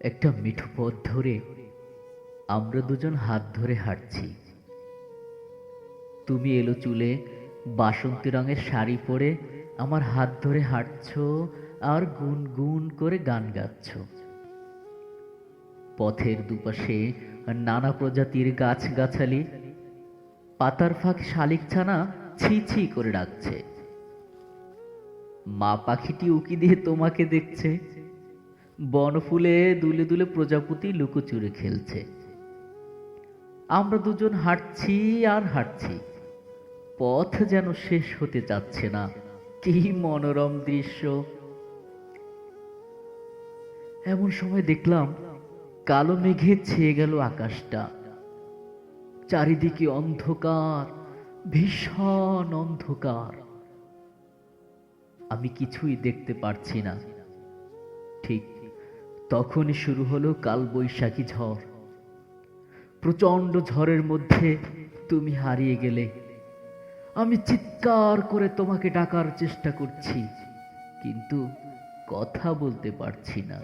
একটা মিঠু পথ ধরে আমরা দুজন হাত ধরে হাঁটছি। তুমি এলো চুলে, বাসন্তী রঙের শাড়ি পরে আমার হাত ধরে হাঁটছো আর গুনগুন করে গান গাচ্ছ। পথের দুপাশে নানা প্রজাতির গাছগাছালি, পাতার ফাঁক শালিক ছানা ছি ছি করে ডাকছে। মা পাখিটি উকি দিয়ে তোমাকে দেখছে। বনফুলে দুলে দুলে প্রজাপতি লুকোচুরে খেলছে। আমরা দুজন হাঁটছি আর হাঁটছি। পথ যেন শেষ হতে যাচ্ছে না। কি মনোরম দৃশ্য। এমন সময় দেখলাম কালো মেঘে ছেয়ে গেল আকাশটা। চারিদিকে অন্ধকার, ভীষণ অন্ধকার। আমি কিছুই দেখতে পারছি না। ঠিক তখনই শুরু হলো কালবৈশাখী ঝড়। প্রচণ্ড ঝড়ের মধ্যে তুমি হারিয়ে গেলে। আমি চিৎকার করে তোমাকে ডাকার চেষ্টা করছি, কিন্তু কথা বলতে পারছি না।